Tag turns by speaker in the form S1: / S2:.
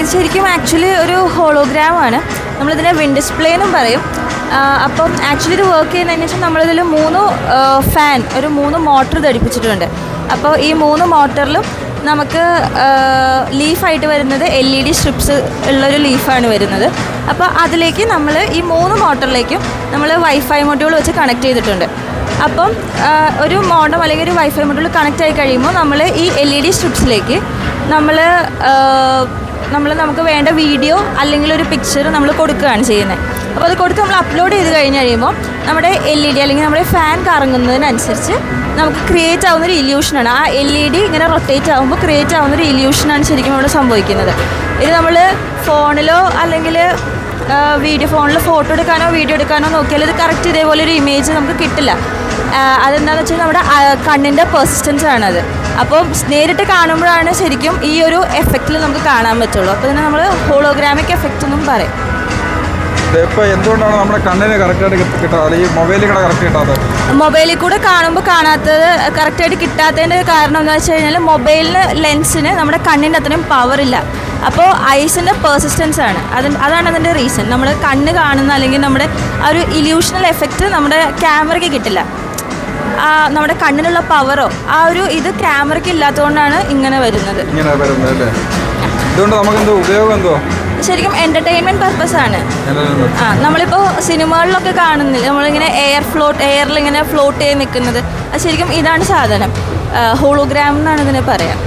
S1: ഇത് ശരിക്കും ആക്ച്വലി ഒരു ഹോളോഗ്രാം ആണ്. നമ്മളിതിനെ വിൻഡ് ഡിസ്പ്ലേ എന്നും പറയും. അപ്പം ആക്ച്വലി ഇത് വർക്ക് ചെയ്യുന്നതിന് വെച്ചാൽ നമ്മളിതിൽ മൂന്ന് ഫാൻ ഒരു മൂന്ന് മോട്ടർ ധടിപ്പിച്ചിട്ടുണ്ട് അപ്പോൾ ഈ മൂന്ന് മോട്ടറിലും നമുക്ക് ലീഫായിട്ട് വരുന്നത് എൽ ഇ ഡി സ്ട്രിപ്സ് ഉള്ളൊരു ലീഫാണ് വരുന്നത്. അപ്പോൾ അതിലേക്ക് നമ്മൾ ഈ മൂന്ന് മോട്ടറിലേക്കും നമ്മൾ വൈഫൈ മൊഡ്യൂൾ വെച്ച് കണക്ട് ചെയ്തിട്ടുണ്ട്. അപ്പം ഒരു മോഡം അല്ലെങ്കിൽ ഒരു വൈഫൈ മൊഡ്യൂൾ കണക്റ്റ് ആയി കഴിയുമ്പോൾ നമ്മൾ ഈ എൽ ഇ ഡി സ്ട്രിപ്സിലേക്ക് നമ്മൾ നമ്മൾ നമുക്ക് വേണ്ട വീഡിയോ അല്ലെങ്കിൽ ഒരു പിക്ചർ നമ്മൾ കൊടുക്കുകയാണ് ചെയ്യുന്നത് അപ്പോൾ അത് കൊടുത്ത് നമ്മൾ അപ്ലോഡ് ചെയ്ത് കഴിഞ്ഞ് കഴിയുമ്പോൾ നമ്മുടെ എൽ ഇ ഡി അല്ലെങ്കിൽ നമ്മുടെ ഫാൻ കറങ്ങുന്നതിനനുസരിച്ച് നമുക്ക് ക്രിയേറ്റ് ആവുന്ന ഒരു ഇല്യൂഷനാണ് ആ എൽ ഇ ഡി ഇങ്ങനെ റൊട്ടേറ്റ് ആകുമ്പോൾ ക്രിയേറ്റ് ആവുന്ന ഒരു ഇല്യൂഷനാണ് ശരിക്കും ഇവിടെ സംഭവിക്കുന്നത്. ഇത് നമ്മൾ ഫോണിലോ അല്ലെങ്കിൽ വീഡിയോ ഫോണിൽ ഫോട്ടോ എടുക്കാനോ വീഡിയോ എടുക്കാനോ നോക്കിയാൽ ഇത് കറക്റ്റ് ഇതേപോലെ ഒരു ഇമേജ് നമുക്ക് കിട്ടില്ല. അതെന്താണെന്ന് വെച്ചാൽ നമ്മുടെ കണ്ണിന്റെ പെർസിസ്റ്റൻസ് ആണത്. അപ്പോൾ നേരിട്ട് കാണുമ്പോഴാണ് ശരിക്കും ഈ ഒരു എഫക്റ്റിൽ നമുക്ക് കാണാൻ പറ്റുള്ളൂ. അപ്പോൾ ഇതിനെ നമ്മൾ ഹോളോഗ്രാമിക് എഫക്റ്റ് എന്നും പറയും.
S2: ഇപ്പോൾ എന്തുകൊണ്ടാണ് നമ്മുടെ കണ്ണിന് കറക്റ്റായിട്ട് കിട്ടാതെ അല്ലെങ്കിൽ മൊബൈലിൽ കൂടെ കറക്റ്റ് കിട്ടാത്തത്?
S1: മൊബൈലിൽ കൂടെ കാണുമ്പോൾ കാണാത്തത് കറക്റ്റായിട്ട് കിട്ടാത്തതിന്റെ കാരണം എന്ന് വെച്ച് കഴിഞ്ഞാൽ മൊബൈലിന് ലെൻസിന് നമ്മുടെ കണ്ണിന്റെ അത്രയും പവർ ഇല്ല. അപ്പോൾ ഐസിന്റെ പെർസിസ്റ്റൻസ് ആണ്. അത് അതാണ് അതിന്റെ റീസൺ നമ്മൾ കണ്ണ് കാണുന്ന അല്ലെങ്കിൽ നമ്മുടെ ആ ഒരു ഇല്യൂഷണൽ എഫക്റ്റ് നമ്മുടെ ക്യാമറയ്ക്ക് കിട്ടില്ല. ആ, നമ്മുടെ കണ്ണിനുള്ള പവറോ ആ ഒരു ഇത് ക്യാമറയ്ക്ക് ഇല്ലാത്തതുകൊണ്ടാണ് ഇങ്ങനെ വരുന്നത്.
S2: ഇങ്ങനെ വരുന്നത് അല്ലേ? ഇതുകൊണ്ട് നമുക്ക് എന്തോ ഉപയോഗം എന്തോ?
S1: ശരിക്കും എന്റർടൈൻമെന്റ് പർപ്പസ് ആണ്. ആ നമ്മളിപ്പോൾ സിനിമകളിലൊക്കെ കാണുന്നില്ല? നമ്മളിങ്ങനെ എയർ ഫ്ലോട്ട് എയറിൽ ഇങ്ങനെ ഫ്ലോട്ട് ചെയ്ത് നിൽക്കുന്നത്. അത് ശരിക്കും ഇതാണ് സാധനം. ഹോളോഗ്രാം എന്നാണ് ഇതിനെ പറയാം.